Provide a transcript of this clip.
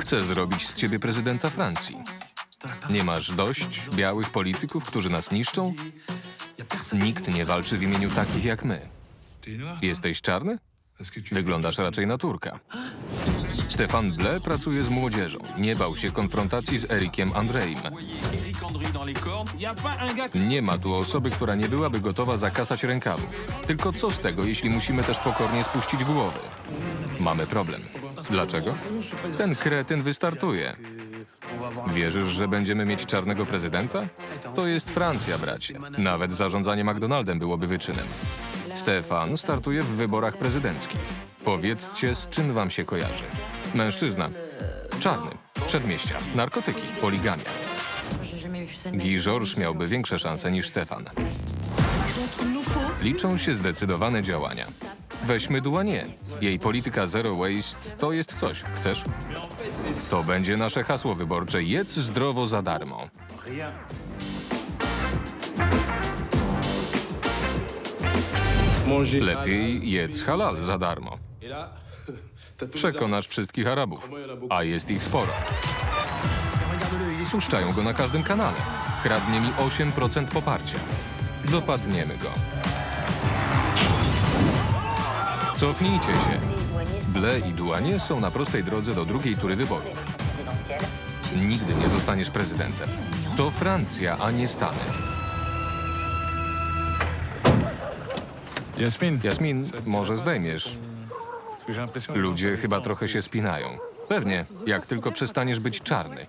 Chcę zrobić z ciebie prezydenta Francji. Nie masz dość białych polityków, którzy nas niszczą? Nikt nie walczy w imieniu takich jak my. Jesteś czarny? Wyglądasz raczej na Turka. Stefan Ble pracuje z młodzieżą. Nie bał się konfrontacji z Erikiem Andreim. Nie ma tu osoby, która nie byłaby gotowa zakasać rękawów. Tylko co z tego, jeśli musimy też pokornie spuścić głowy? Mamy problem. Dlaczego? Ten kretyn wystartuje. Wierzysz, że będziemy mieć czarnego prezydenta? To jest Francja, bracie. Nawet zarządzanie McDonaldem byłoby wyczynem. Stefan startuje w wyborach prezydenckich. Powiedzcie, z czym wam się kojarzy? Mężczyzna. Czarny. Przedmieścia. Narkotyki. Poligamia. Guy Georges miałby większe szanse niż Stefan. Liczą się zdecydowane działania. Weźmy Duanie. Jej polityka Zero Waste to jest coś. Chcesz? To będzie nasze hasło wyborcze. Jedz zdrowo za darmo. Lepiej jedz halal za darmo. Przekonasz wszystkich Arabów. A jest ich sporo. Puszczają go na każdym kanale. Kradnie mi 8% poparcia. Dopadniemy go. Cofnijcie się. Ble i Duanie są na prostej drodze do drugiej tury wyborów. Nigdy nie zostaniesz prezydentem. To Francja, a nie Stany. Jasmin, Jasmin, może zdejmiesz. Ludzie chyba trochę się spinają. Pewnie, jak tylko przestaniesz być czarny.